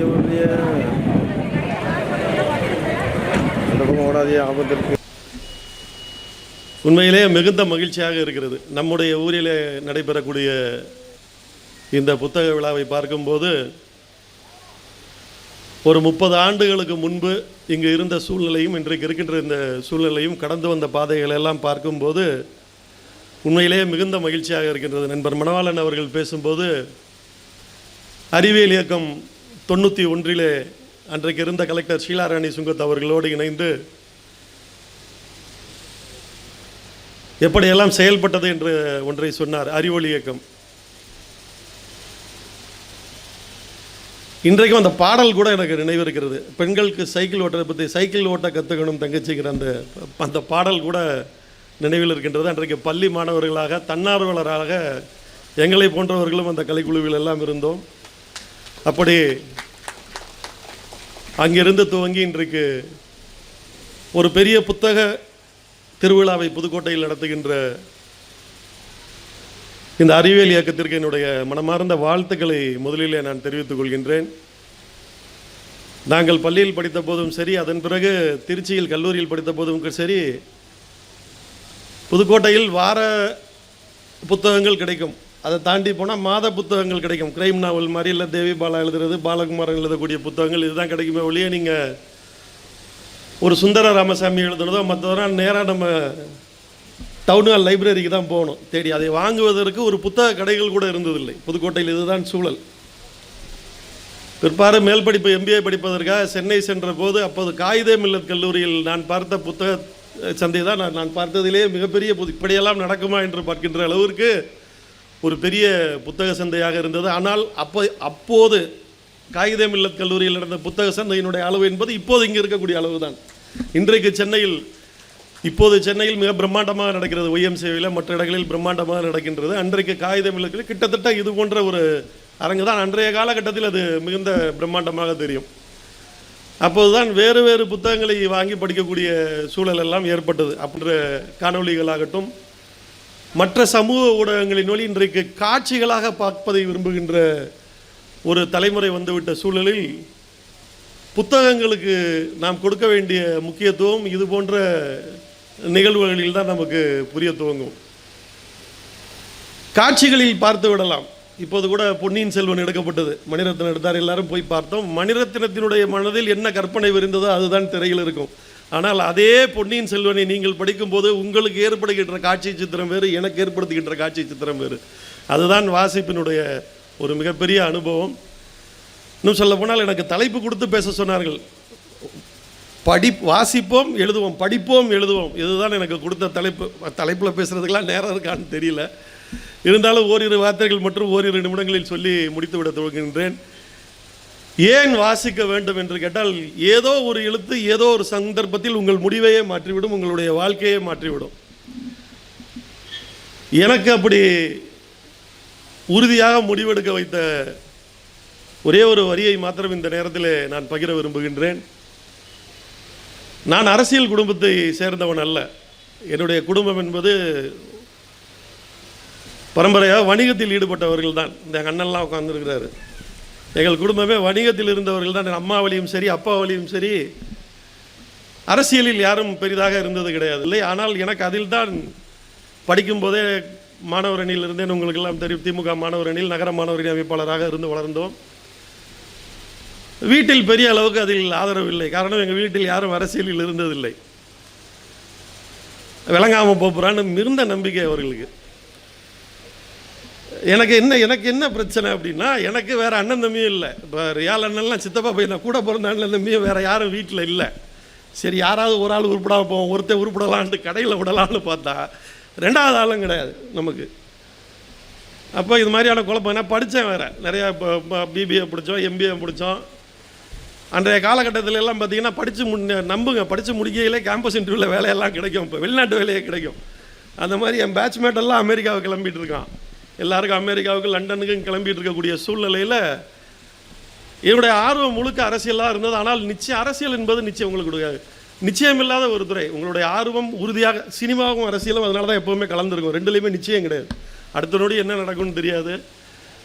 இங்கே அந்த பக்கம் ஓடாதே ஆபத்து இருக்கு உண்மையிலே மிகுந்த மகிழ்ச்சியாக இருக்கிறது. நம்முடைய ஊரிலே நடைபெறக்கூடிய இந்த புத்தக விழாவை பார்க்கும்போது ஒரு முப்பது ஆண்டுகளுக்கு முன்பு இங்கு இருந்த சூழ்நிலையும் இன்றைக்கு இருக்கின்ற இந்த சூழ்நிலையும் கடந்து வந்த பாதைகள் எல்லாம் பார்க்கும்போது உண்மையிலேயே மிகுந்த மகிழ்ச்சியாக இருக்கின்றது. நண்பர் மணவாளன் அவர்கள் பேசும்போது அறிவியல் இயக்கம் தொண்ணூற்றி ஒன்றிலே அன்றைக்கு இருந்த கலெக்டர் ஷீலாராணி சுங்கத் அவர்களோடு இணைந்து எப்படியெல்லாம் செயல்பட்டது என்று ஒன்றை சொன்னார். அறிவொளி இயக்கம். இன்றைக்கும் அந்த பாடல் கூட எனக்கு நினைவிருக்கிறது. பெண்களுக்கு சைக்கிள் ஓட்டுறதை பற்றி சைக்கிள் ஓட்ட கற்றுக்கணும் தங்கச்சிங்கிற அந்த அந்த பாடல் கூட நினைவில் இருக்கின்றது. அன்றைக்கு பள்ளி மாணவர்களாக தன்னார்வலராக எங்களை போன்றவர்களும் அந்த கலைக்குழுவில் எல்லாம் இருந்தோம். அப்படி அங்கிருந்து துவங்கி இன்றைக்கு ஒரு பெரிய புத்தக திருவிழாவை புதுக்கோட்டையில் நடத்துகின்ற இந்த அறிவியல் இயக்கத்திற்கு என்னுடைய மனமார்ந்த வாழ்த்துக்களை முதலிலே நான் தெரிவித்துக் கொள்கின்றேன். நாங்கள் பள்ளியில் படித்த போதும் சரி அதன் பிறகு திருச்சியில் கல்லூரியில் படித்த போதும் சரி புதுக்கோட்டையில் வார புத்தகங்கள் கிடைக்கும். அதை தாண்டி போனால் மாத புத்தகங்கள் கிடைக்கும். கிரைம் நாவல் மாதிரி இல்லை தேவி பாலா எழுதுறது பாலகுமாரன் எழுதக்கூடிய புத்தகங்கள் இதுதான் கிடைக்குமே ஒழிய நீங்கள் ஒரு சுந்தர ராமசாமி எழுதுனதோ மற்றதெல்லாம் நேராக நம்ம டவுன் ஹால் லைப்ரரிக்கு தான் போகணும். தேடி அதை வாங்குவதற்கு ஒரு புத்தக கடைகள் கூட இருந்ததில்லை. புதுக்கோட்டையில் இதுதான் சூழல். பிற்பாடு மேல் படிப்பு எம்பிஏ படிப்பதற்காக சென்னை சென்ற போது அப்போது காகிதே மில்லத் கல்லூரியில் நான் பார்த்த புத்தக சந்தை தான். நான் நான் பார்த்ததிலே மிகப்பெரிய புது இப்படியெல்லாம் நடக்குமா என்று பார்க்கின்ற அளவிற்கு ஒரு பெரிய புத்தக சந்தையாக இருந்தது. ஆனால் அப்போ அப்போது காகிதே மில்லத் கல்லூரியில் நடந்த புத்தக சந்தையினுடைய அளவு என்பது இப்போது இங்கே இருக்கக்கூடிய அளவு தான் இன்றைக்கு சென்னையில் இப்போது சென்னையில் மிக பிரம்மாண்டமாக நடக்கிறது ஒய்எம்சேவில் மற்ற இடங்களில் பிரம்மாண்டமாக நடக்கின்றது. அன்றைக்கு காகிதம் இல்லத்தில் கிட்டத்தட்ட இது போன்ற ஒரு அரங்கு தான் அன்றைய காலகட்டத்தில் அது மிகுந்த பிரம்மாண்டமாக தெரியும். அப்போதுதான் வேறு வேறு புத்தகங்களை வாங்கி படிக்கக்கூடிய சூழல் எல்லாம் ஏற்பட்டது. அப்படின்ற காணொளிகளாகட்டும் மற்ற சமூக ஊடகங்களின் வழி இன்றைக்கு காட்சிகளாக பார்ப்பதை விரும்புகின்ற ஒரு தலைமுறை வந்துவிட்ட சூழலில் புத்தகங்களுக்கு நாம் கொடுக்க வேண்டிய முக்கியத்துவம் இது போன்ற நிகழ்வுகளில் தான் நமக்கு புரிய துவங்கும். காட்சிகளில் பார்த்து விடலாம். இப்போது கூட பொன்னியின் செல்வன் எடுக்கப்பட்டது. மணிரத்னம் எடுத்தார். எல்லாரும் போய் பார்த்தோம். மணிரத்னத்தினுடைய மனதில் என்ன கற்பனை விரிந்ததோ அதுதான் திரையில் இருக்கும். ஆனால் அதே பொன்னியின் செல்வனை நீங்கள் படிக்கும்போது உங்களுக்கு ஏற்படுகின்ற காட்சி சித்திரம் வேறு எனக்கு ஏற்படுத்துகின்ற காட்சி சித்திரம் வேறு. அதுதான் வாசிப்பினுடைய ஒரு மிகப்பெரிய அனுபவம். இன்னும் சொல்ல போனால் எனக்கு தலைப்பு கொடுத்து பேச சொன்னார்கள். படி வாசிப்போம் எழுதுவோம் படிப்போம் எழுதுவோம். இதுதான் எனக்கு கொடுத்த தலைப்பு. தலைப்பில் பேசுகிறதுக்கெல்லாம் நேரம் இருக்கான்னு தெரியல. இருந்தாலும் ஓரிரு வார்த்தைகள் மற்றும் ஓரிரு நிமிடங்களில் சொல்லி முடித்துவிட துவங்குகின்றேன். ஏன் வாசிக்க வேண்டும் என்று கேட்டால் ஏதோ ஒரு எழுத்து ஏதோ ஒரு சந்தர்ப்பத்தில் உங்கள் முடிவையே மாற்றிவிடும் உங்களுடைய வாழ்க்கையே மாற்றிவிடும். எனக்கு அப்படி உறுதியாக முடிவெடுக்க வைத்த ஒரே ஒரு வரியை மாத்திரம் இந்த நேரத்தில் நான் பகிர விரும்புகின்றேன். நான் அரசியல் குடும்பத்தை சேர்ந்தவன் அல்ல. என்னுடைய குடும்பம் என்பது பரம்பரையாக வணிகத்தில் ஈடுபட்டவர்கள் தான் இந்த அண்ணன்லாம் உட்காந்துருக்கிறாரு எங்கள் குடும்பமே வணிகத்தில் இருந்தவர்கள் தான். அம்மா அம்மாவளியும் சரி அப்பாவளியும் சரி. அரசியலில் யாரும் பெரிதாக இருந்தது கிடையாது. இல்லை ஆனால் எனக்கு அதில் தான் படிக்கும்போதே மாணவர் அணியில் இருந்தேன். உங்களுக்கெல்லாம் தெரியும் திமுக மாணவர் அணியில் நகர மாணவர் அமைப்பாளராக இருந்து வளர்ந்தோம். வீட்டில் பெரிய அளவுக்கு அதில் ஆதரவு இல்லை. காரணம் எங்கள் வீட்டில் யாரும் அரசியலில் இருந்ததில்லை. விளங்காமல் போகிறான்னு மிகுந்த நம்பிக்கை அவர்களுக்கு. எனக்கு என்ன எனக்கு என்ன பிரச்சனை அப்படின்னா எனக்கு வேறு அண்ணன் தம்பியும் இல்லை. இப்போ ரியால் அண்ணன்லாம் சித்தப்பா பையன் கூட பிறந்த அண்ணன் தம்பியும் வேற யாரும் வீட்டில் இல்லை. சரி யாராவது ஒரு ஆள் உருப்படாமல் போவோம் ஒருத்தர் உருப்படலான்ட்டு கடையில் விடலான்னு பார்த்தா ரெண்டாவது ஆளும் கிடையாது நமக்கு. அப்போ இது மாதிரியான குழப்பம். என்ன படித்தேன் வேறு. நிறையா இப்போ பிபிஏ பிடிச்சோம் எம்பிஏ பிடிச்சோம். அன்றைய காலகட்டத்தில் எல்லாம் பார்த்தீங்கன்னா படித்து முன் நம்புங்க. படித்து முடிக்கையிலே கேம்பஸ் இன்டர்வியூவில் வேலையெல்லாம் கிடைக்கும். இப்போ வெளிநாட்டு வேலையே கிடைக்கும். அந்த மாதிரி என் பேட்ச்மேட் எல்லாம் அமெரிக்காவை கிளம்பிட்டு இருக்கான். எல்லாருக்கும் அமெரிக்காவுக்கு லண்டனுக்கும் கிளம்பிட்டு இருக்கக்கூடிய சூழ்நிலையில் என்னுடைய ஆர்வம் முழுக்க அரசியலாக இருந்தது. ஆனால் நிச்சயம் அரசியல் என்பது நிச்சயம் உங்களுக்கு கொடுக்காது. நிச்சயமில்லாத ஒரு துறை. உங்களுடைய ஆர்வம் உறுதியாக சினிமாவும் அரசியலும் அதனால தான் எப்போவுமே கலந்துருக்கும். ரெண்டுலேயுமே நிச்சயம் கிடையாது. அடுத்த நொடி என்ன நடக்கும்னு தெரியாது.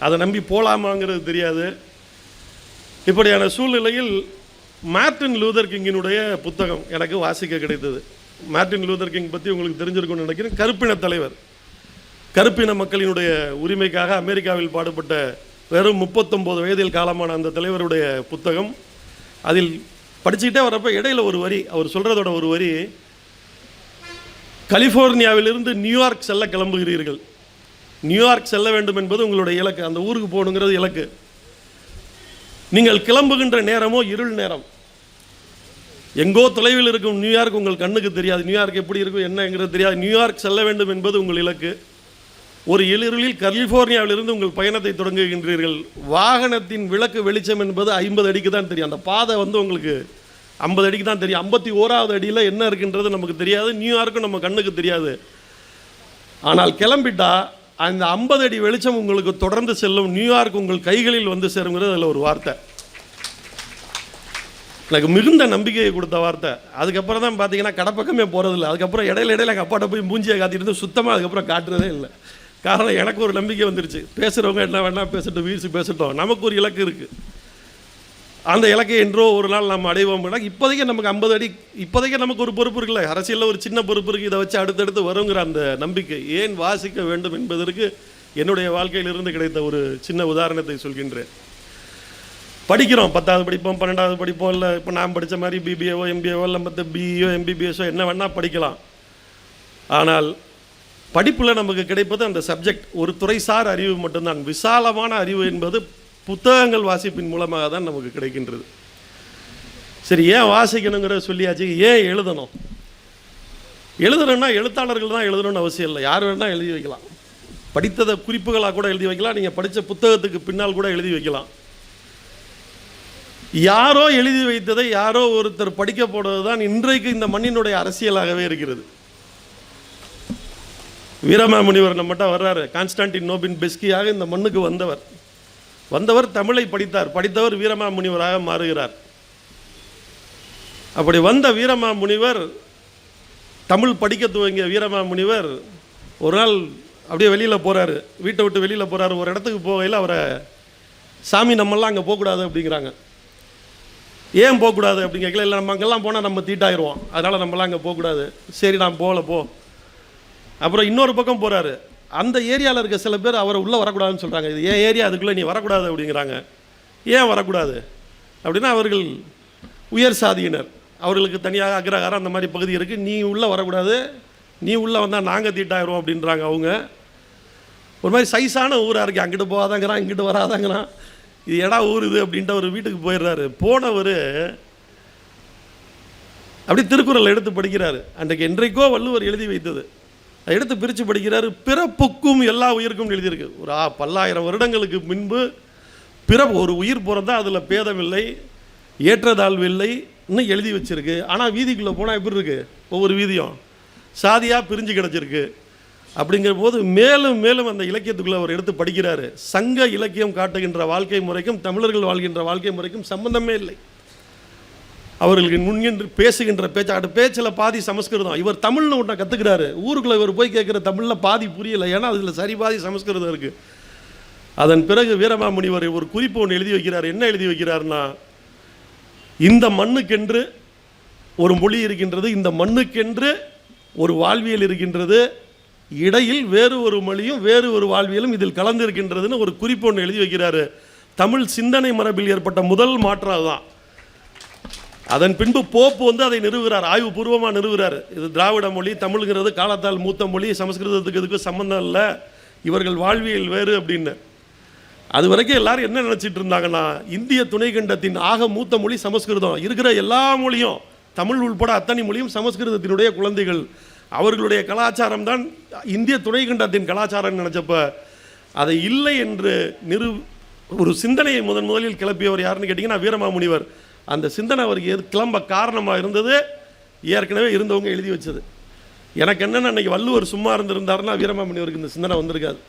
அதை நம்பி போகலாமாங்கிறது தெரியாது. இப்படியான சூழ்நிலையில் மார்டின் லூதர் கிங்கினுடைய புத்தகம் எனக்கு வாசிக்க கிடைத்தது. மார்டின் லூதர் கிங் பற்றி உங்களுக்கு தெரிஞ்சிருக்கும்னு நினைக்கிறேன். கருப்பின தலைவர். கருப்பின மக்களினுடைய உரிமைக்காக அமெரிக்காவில் பாடுபட்ட வெறும் முப்பத்தொம்போது வயதில் காலமான அந்த தலைவருடைய புத்தகம். அதில் படிச்சுக்கிட்டே வரப்போ இடையில ஒரு வரி அவர் சொல்கிறதோட ஒரு வரி கலிஃபோர்னியாவிலிருந்து நியூயார்க் செல்ல கிளம்புகிறீர்கள். நியூயார்க் செல்ல வேண்டும் என்பது உங்களுடைய இலக்கு. அந்த ஊருக்கு போகணுங்கிறது இலக்கு. நீங்கள் கிளம்புகின்ற நேரமோ இருள் நேரம். எங்கோ தொலைவில் இருக்கும் நியூயார்க் உங்கள் கண்ணுக்கு தெரியாது. நியூயார்க் எப்படி இருக்கும் என்னங்கிறது தெரியாது. நியூயார்க் செல்ல வேண்டும் என்பது உங்கள் இலக்கு. ஒரு இருளில் கலிஃபோர்னியாவிலிருந்து உங்கள் பயணத்தை தொடங்குகின்றீர்கள். வாகனத்தின் விளக்கு வெளிச்சம் என்பது ஐம்பது அடிக்கு தான் தெரியும். அந்த பாதை வந்து உங்களுக்கு ஐம்பது அடிக்கு தான் தெரியும். ஐம்பத்தி ஓராவது அடியில் என்ன இருக்குன்றது நமக்கு தெரியாது. நியூயார்க்கும் நம்ம கண்ணுக்கு தெரியாது. ஆனால் கிளம்பிட்டா அந்த ஐம்பது அடி வெளிச்சம் உங்களுக்கு தொடர்ந்து செல்லும். நியூயார்க் உங்கள் கைகளில் வந்து சேருங்கிறது அதில் ஒரு வார்த்தை. எனக்கு மிகுந்த நம்பிக்கையை கொடுத்த வார்த்தை. அதுக்கப்புறம் தான் பார்த்தீங்கன்னா கடப்பக்கமே போகிறதில்ல அதுக்கப்புறம் இடையில இடையில எங்கள் அப்பாட்ட போய் மூஞ்சியை காத்திட்டு சுத்தமாக அதுக்கப்புறம் காட்டுறதே இல்லை. காரணம் எனக்கு ஒரு நம்பிக்கை வந்துருச்சு. பேசுகிறவங்க என்ன வேணால் பேசட்டும் வீசி பேசட்டும். நமக்கு ஒரு இலக்கு இருக்குது அந்த இலக்கை என்றோ ஒரு நாள் நம்ம அடைவோம் இப்போதைக்கு நமக்கு ஐம்பது அடி இப்போதைக்கு நமக்கு ஒரு பொறுப்பு இருக்குல்ல? அரசியலில் ஒரு சின்ன பொறுப்பு இருக்குது இதை வச்சு அடுத்தடுத்து வருங்கிற அந்த நம்பிக்கை ஏன் வாசிக்க வேண்டும் என்பதற்கு என்னுடைய வாழ்க்கையிலிருந்து கிடைத்த ஒரு சின்ன உதாரணத்தை சொல்கின்றேன். படிக்கிறோம். பத்தாவது படிப்போம் பன்னெண்டாவது படிப்போம் இல்லை இப்போ நான் படித்த மாதிரி பிபிஏவோ எம்பிஏவோ இல்லை மற்ற பிஇஓ எம்பிபிஎஸ்ஓ என்ன வேணால் படிக்கலாம். ஆனால் படிப்பில் நமக்கு கிடைப்பது அந்த சப்ஜெக்ட் ஒரு துறைசார் அறிவு மட்டும்தான். விசாலமான அறிவு என்பது புத்தகங்கள் வாசிப்பின் மூலமாக தான் நமக்கு கிடைக்கின்றது. சரி ஏன் வாசிக்கணுங்கிற சொல்லியாச்சு? ஏன் எழுதணும்? எழுதணும்னா எழுத்தாளர்கள் தான் எழுதணும்னு அவசியம் இல்லை. யார் வேணால் எழுதி வைக்கலாம். படித்ததை குறிப்புகளாக கூட எழுதி வைக்கலாம். நீங்கள் படித்த புத்தகத்துக்கு பின்னால் கூட எழுதி வைக்கலாம். யாரோ எழுதி வைத்ததை யாரோ ஒருத்தர் படிக்க போடுவது தான் இன்றைக்கு இந்த மண்ணினுடைய அரசியலாகவே இருக்கிறது. வீரமாமுனிவர் நம்மகிட்ட வர்றாரு. கான்ஸ்டான்டின் நோபின் பெஸ்கியாக இந்த மண்ணுக்கு வந்தவர். வந்தவர் தமிழை படித்தார். படித்தவர் வீரமாமுனிவராக மாறுகிறார். அப்படி வந்த வீரமாமுனிவர் தமிழ் படிக்க துவங்கிய வீரமாமுனிவர் ஒரு நாள் அப்படியே வெளியில் போகிறாரு வீட்டை விட்டு வெளியில் போகிறாரு ஒரு இடத்துக்கு போகையில் அவரை சாமி நம்மெல்லாம் அங்கே போகக்கூடாது அப்படிங்கிறாங்க. ஏன் போகக்கூடாது? அப்படின்னு கேட்கல. இல்லை நம்ம அங்கெல்லாம் போனால் நம்ம தீட்டாயிருவோம். அதனால் நம்மலாம் அங்கே போகக்கூடாது. சரி நான் போகல போ. அப்புறம் இன்னொரு பக்கம் போகிறாரு அந்த ஏரியாவில் இருக்க சில பேர் அவரை உள்ளே வரக்கூடாதுன்னு சொல்கிறாங்க இது ஏன் ஏரியா அதுக்குள்ளே நீ வரக்கூடாது அப்படிங்கிறாங்க. ஏன் வரக்கூடாது? அப்படின்னா அவர்கள் உயர் சாதியினர். அவர்களுக்கு தனியாக அக்ரஹாரம் அந்த மாதிரி பகுதி இருக்குது நீ உள்ளே வரக்கூடாது. நீ உள்ளே வந்தால் நாங்கள் தீட்டாயிரும் அப்படின்றாங்க அவங்க. ஒரு மாதிரி சைஸான ஊராக இருக்குது அங்கிட்டு போகாதாங்கிறான் இங்கிட்டு வராதாங்கிறான். இது எடா ஊர் இது அப்படின்ட்டு அவர் வீட்டுக்கு போயிடுறாரு. போனவர் அப்படி திருக்குறள் எடுத்து படிக்கிறாரு. அன்றைக்கு என்றைக்கோ வள்ளுவர் எழுதி வைத்தது. எடுத்து பிரித்து படிக்கிறார். பிறப்புக்கும் எல்லா உயிருக்கும் எழுதியிருக்கு. ஒரு ஆ பல்லாயிரம் வருடங்களுக்கு முன்பு பிற ஒரு உயிர் பிறந்தால் அதில் பேதமில்லை ஏற்றதாழ்வு இல்லை இன்னும் எழுதி வச்சிருக்கு. ஆனால் வீதிக்குள்ளே போனால் எப்படி இருக்குது ஒவ்வொரு வீதியும். சாதியாக பிரிஞ்சு கிடச்சிருக்கு. அப்படிங்கிற போது மேலும் மேலும் அந்த இலக்கியத்துக்குள்ளே அவர் எடுத்து படிக்கிறாரு. சங்க இலக்கியம் காட்டுகின்ற வாழ்க்கை முறைக்கும் தமிழர்கள் வாழ்கின்ற வாழ்க்கை முறைக்கும் சம்பந்தமே இல்லை. அவர்களுக்கு முன்னின்று பேசுகின்ற பேச்சாட்டு பேச்சில் பாதி சமஸ்கிருதம். இவர் தமிழ்னு ஒன்றை கற்றுக்கிறாரு ஊருக்குள்ளே இவர் போய் கேட்குற தமிழில் பாதி புரியல. ஏன்னா அதில் சரி பாதி சமஸ்கிருதம் இருக்குது அதன் பிறகு வீரமாமுனிவர் ஒரு குறிப்பு ஒன்று எழுதி வைக்கிறார். என்ன எழுதி வைக்கிறார்னா இந்த மண்ணுக்கென்று ஒரு மொழி இருக்கின்றது இந்த மண்ணுக்கென்று ஒரு வாழ்வியல் இருக்கின்றது இடையில் வேறு ஒரு மொழியும் வேறு ஒரு வாழ்வியலும் இதில் கலந்து இருக்கின்றதுன்னு ஒரு குறிப்பு ஒன்று எழுதி வைக்கிறாரு. தமிழ் சிந்தனை மரபில் ஏற்பட்ட முதல் மாற்றம் அதுதான். அதன் பின்பு போப்பு வந்து அதை நிறுவுகிறார் ஆய்வுபூர்வமாக நிறுவுகிறார். இது திராவிட மொழி தமிழ்ங்கிறது காலத்தால் மூத்த மொழி சமஸ்கிருதத்துக்கு இதுக்கு சம்மந்தம் இல்லை. இவர்கள் வாழ்வியல் வேறு அப்படின்னு. அது வரைக்கும் எல்லாரும் என்ன நினச்சிட்டு இருந்தாங்கன்னா இந்திய துணைக்கண்டத்தின் ஆக மூத்த மொழி சமஸ்கிருதம். இருக்கிற எல்லா மொழியும் தமிழ் உள்பட அத்தனை மொழியும் சமஸ்கிருதத்தினுடைய குழந்தைகள். அவர்களுடைய கலாச்சாரம் தான் இந்திய துணைக்கண்டத்தின் கலாச்சாரம் நினச்சப்ப அதை இல்லை என்று நிறு ஒரு சிந்தனையை முதன் முதலில் கிளப்பியவர் யாருன்னு கேட்டிங்கன்னா வீரமாமுனிவர். அந்த சிந்தனை அவருக்கு எது கிளம்ப காரணமாக இருந்தது ஏற்கனவே இருந்தவங்க எழுதி வச்சது. எனக்கு என்னென்ன அன்னைக்கு வள்ளுவர் சும்மா இருந்திருந்தாருன்னா வீரமாமணிவருக்கு இந்த சிந்தனை வந்திருக்காது.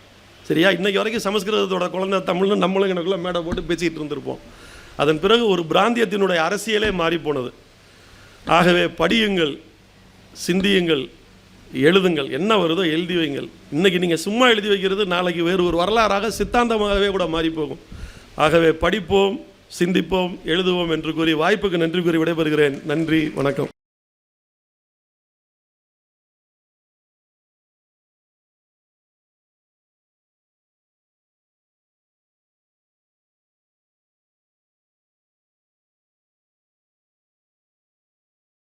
சரியா? இன்றைக்கி வரைக்கும் சமஸ்கிருதத்தோட குழந்தை தமிழ்னு நம்மளும் எனக்குள்ளே மேடை போட்டு பேசிகிட்டு இருந்திருப்போம். அதன் பிறகு ஒரு பிராந்தியத்தினுடைய அரசியலே மாறிப்போனது ஆகவே படியுங்கள் சிந்தியுங்கள் எழுதுங்கள். என்ன வருதோ எழுதி வைங்கள். இன்றைக்கி நீங்கள் சும்மா எழுதி வைக்கிறது நாளைக்கு வேறு ஒரு வரலாறாக சித்தாந்தமாகவே கூட மாறி போகும். ஆகவே படிப்போம் சிந்திப்போம் எழுதுவோம் என்று கூறி வாய்ப்புக்கு நன்றி கூறி விடைபெறுகிறேன். நன்றி வணக்கம்.